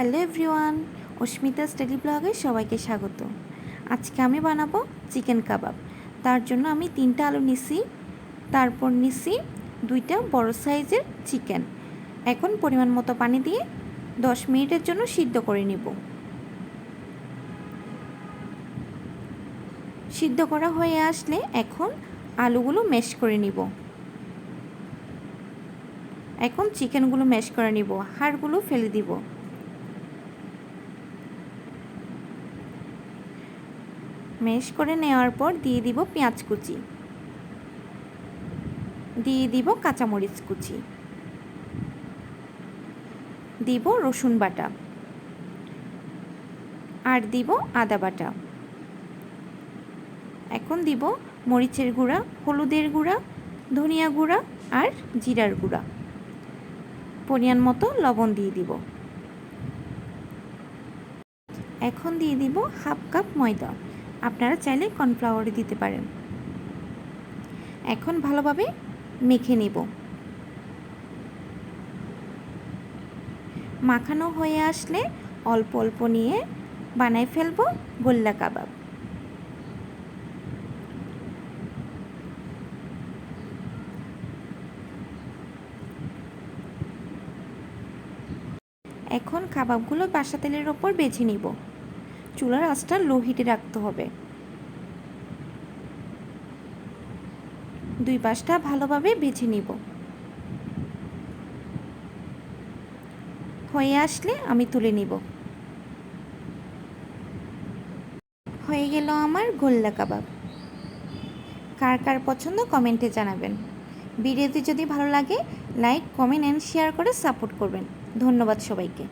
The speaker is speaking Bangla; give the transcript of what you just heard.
হ্যালো এভরিওয়ান, অস্মিতা স্টাডি ব্লগে সবাইকে স্বাগত। আজকে আমি বানাবো চিকেন কাবাব। তার জন্য আমি তিনটা আলু নিছি, তারপর নিছি দুইটা বড় সাইজের চিকেন। এখন পরিমাণ মতো পানি দিয়ে দশ মিনিটের জন্য সিদ্ধ করে নিব। সিদ্ধ করা হয়ে আসলে এখন আলুগুলো ম্যাশ করে নিব। এখন চিকেনগুলো ম্যাশ করে নিব, হাড়গুলো ফেলে দিব। ম্যাশ করে নেওয়ার পর দিয়ে দিব পেঁয়াজ কুচি। দিয়ে দিব কাঁচামরিচ কুচি। দিব রসুন বাটা। আর দিব আদা বাটা। এখন দিব মরিচের গুঁড়া, হলুদের গুঁড়া, ধনিয়া গুঁড়া আর জিরার গুঁড়া। পরিমাণ মতো লবণ দিয়ে দিব। এখন দিয়ে দিব হাফ কাপ ময়দা। আপনারা চাইলে কর্নফ্লাওয়ারে দিতে পারেন। এখন ভালোভাবে মেখে নিব। মাখানো হয়ে আসলে অল্প অল্প নিয়ে বানায় ফেলব গোল্লা কাবাব। এখন কাবাবগুলো বাসা তেলের ওপর বেছে নিব। চুলার আঁচটা লো হিটে রাখতে হবে। দুই পাশটা ভালোভাবে বেছে নিব। হয়ে আসলে আমি তুলে নিব। হয়ে গেল আমার গোল্লা কাবাব। কার কার পছন্দ কমেন্টে জানাবেন। ভিডিওটি যদি ভালো লাগে, লাইক, কমেন্ট অ্যান্ড শেয়ার করে সাপোর্ট করবেন। ধন্যবাদ সবাইকে।